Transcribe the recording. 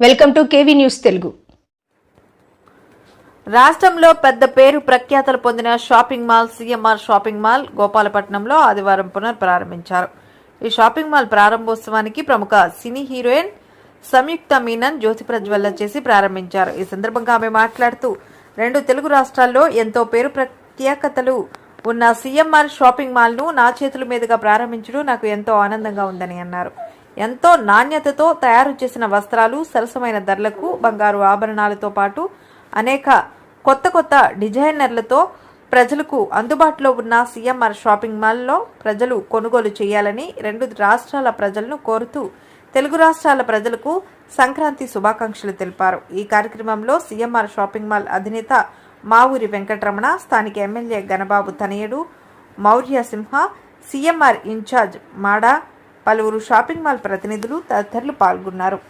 Welcome to KV news Telugu. రాష్ట్రంలో పెద్ద పేరు ప్రఖ్యాతలు పొందిన shopping mall CMR shopping mall గోపాలపట్నంలో ఆదివారం పునర్ప్రారంభించారు. ఈ షాపింగ్ మాల్ ప్రారంభోత్సవానికి ప్రముఖ సినీ హీరోయిన్ సంయుక్త మీనన్ జ్యోతి ప్రజ్వలన చేసి ప్రారంభించారు. ఈ సందర్భంగా ఆమె మాట్లాడుతూ రెండు తెలుగు రాష్ట్రాల్లో ఎంతో పేరు ప్రత్యేకతలు ఉన్న సీఎంఆర్ షాపింగ్ మాల్ను నా చేతుల మీదుగా ప్రారంభించడం నాకు ఎంతో ఆనందంగా ఉందని అన్నారు. ఎంతో నాణ్యతతో తయారు చేసిన వస్త్రాలు సరసమైన ధరలకు బంగారు ఆభరణాలతో పాటు అనేక కొత్త కొత్త డిజైనర్లతో ప్రజలకు అందుబాటులో ఉన్న సీఎంఆర్ షాపింగ్ మాల్లో ప్రజలు కొనుగోలు చేయాలని రెండు రాష్ట్రాల ప్రజలను కోరుతూ తెలుగు రాష్ట్రాల ప్రజలకు సంక్రాంతి శుభాకాంక్షలు తెలిపారు. ఈ కార్యక్రమంలో సీఎంఆర్ షాపింగ్ మాల్ అధినేత మావూరి వెంకటరమణ స్థానిక ఎమ్మెల్యే గణబాబు తనయుడు మౌర్య సింహ సీఎంఆర్ ఇన్ఛార్జ్ మాడా పలువురు షాపింగ్ మాల్ ప్రతినిధులు తదితరులు పాల్గొన్నారు.